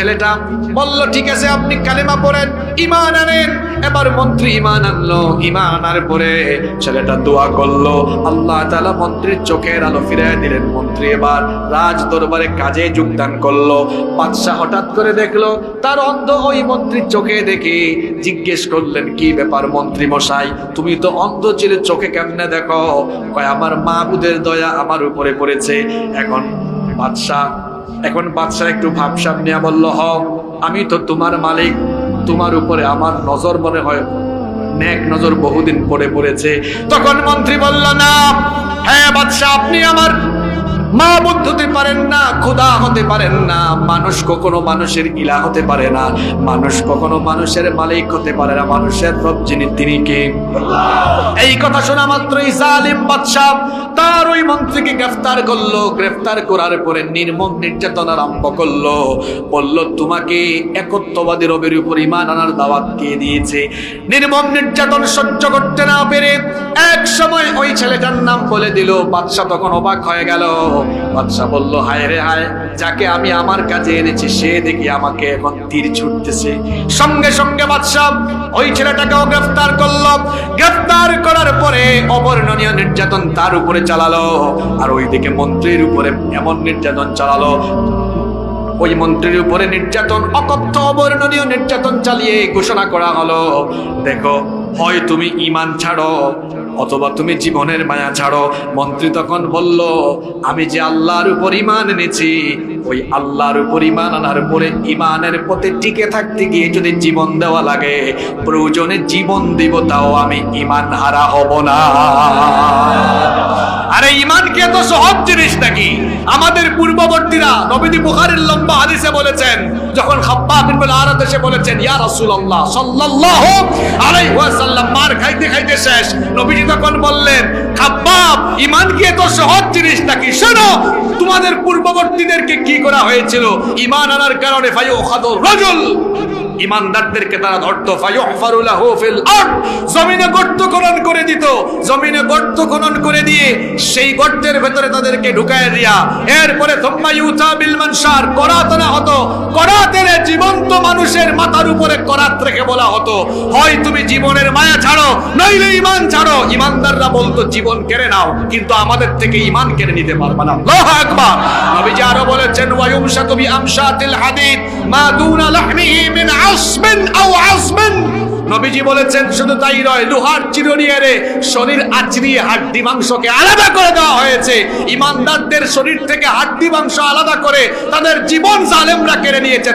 ছেলেটা বলল, ঠিক আছে, আপনি কালেমা পড়েন ইমান আনেন। এবার মন্ত্রী ইমান আনলো ইমান আনার পরে ছেলেটা দোয়া করল। আল্লাহ তাআলা মন্ত্রীর চোখের আলো ফিরিয়ে দিলেন। মন্ত্রী এবার রাজ দরবারে কাজে যোগদান করল। বাদশাহ হঠাৎ করে দেখল, তার অন্ধ ওই মন্ত্রীর চোখে দেখে জিজ্ঞেস করলেন, কি ব্যাপার মন্ত্রী মশাই, তুমি তো অন্ধ ছিলে চোখে কেমনে দেখো? কয়, আমার মাহবুদের দয়া আমার উপরে পড়েছে। এখন বাদশাহ এখন বাদশাহ একটু ভাবসাব নিয়ে বলল হ আমি তো তোমার মালিক। তোমার উপরে আমার নজর মনে হয়। নেক নজর বহুদিন পড়ে পড়েছে। তখন মন্ত্রী বলল, না হ্যাঁ বাদশাহ, আপনি আমার মা বুদ্ধ হতে পারেন না, খোদা হতে পারেন না। মানুষ কখনো মানুষের ইলা হতে পারে না। মানুষ কখনো মানুষের মালিক হতে পারে না। মানুষের রব যিনি, তিনি কে? এই কথা শোনা মাত্রই জালিম বাদশাহ তার ওই মন্ত্রীকে গ্রেফতার করল। গ্রেফতার করার পরে নির্মম নির্যাতন আরম্ভ করল। বলল, তোমাকে একত্ববাদী রবের উপর ইমান আনার দাওয়াত কে দিয়েছে? নির্মম নির্যাতন সহ্য করতে না পেরে এক সময় ওই ছেলেটার নাম বলে দিল। বাদশাহ তখন অবাক হয়ে গেল। বাদশাহ বলল, হায় রে হায়, যাকে আমি আমার কাছে এনেছি, সে দেখি আমাকে এখন তীর ছুটতেছে। সঙ্গে সঙ্গে বাদশাহ ওই ছেলেটাকেও গ্রেফতার করল। গ্রেফতার করার পরে অবর্ণনীয় নির্যাতন তার উপরে চালালো, আর ওইদিকে মন্ত্রীর উপরে এমন নির্যাতন চালালো। ওই মন্ত্রীর উপরে নির্যাতন, অকথ্য অবর্ণনীয় নির্যাতন চালিয়ে ঘোষণা করা হলো। দেখো হয় তুমি ইমান ছাড়ো, অথবা তুমি জীবনের মায়া ছাড়ো। মন্ত্রী তখন বলল, আমি যে আল্লাহর উপর ইমান এনেছি, ওই আল্লাহর উপর ইমান আনার পরে ইমানের পথে টিকে থাকতে গিয়ে যদি জীবন দেওয়া লাগে, প্রয়োজনে জীবন দিব, তাও আমি ইমান হারা হব না। কি এত সহজ জিনিস নাকি? আমাদের পূর্ববর্তীরা নবীদি বুখারীর লম্বা হাদিসে বলেছেন, যখন খাব্বাব বিন আরাদ এসে বলেছেন, ইয়া রাসূলুল্লাহ সাল্লাল্লাহু আলাইহি ওয়াসাল্লাম, মার খাইতে খাইতে শেষ। নবীজি তখন বললেন, খাব্বাব ইমান কি এত সহজ জিনিস নাকি? শোনো, তোমাদের পূর্ববর্তীদেরকে কি করা হয়েছিল? ইমান আনার কারণে ফায়ুখাদুর রাজুল ইমানদারদেরকে তারা ধরতো। জমিনে গর্ত খনন করে দিত। জমিনে গর্ত খনন করে দিয়ে সেই গর্তের ভেতরে তাদেরকে ঢুকায় দিয়া এরপরে থম্মা ইউতা বিল মানসার করাত হতো। করাতের জীবন্ত মানুষের মাথার উপরে করাত রেখে বলা হতো। হয় তুমি জীবনের মায়া ছাড়ো, নইলে ইমান ছাড়ো। ইমানদাররা বলতো, জীবন কেড়ে নাও, কিন্তু আমাদের থেকে ইমান কেড়ে নিতে পারবে না। আল্লাহু আকবার। আরও বলেছেন ওয়ায়ুমশাতু বিআমশাতিল হাদিদ, মা দুনা মিন আসমিন নবীজি বলেছেন, শুধু তাই নয়, লোহার চিরনিয়ারে শরীর আচরিয়ে হাড্ডি মাংসকে আলাদা করে দেওয়া হয়েছে। ইমানদারদের শরীর থেকে হাড্ডি মাংস আলাদা করে তাদের জীবন জালেমরা কেড়ে নিয়েছে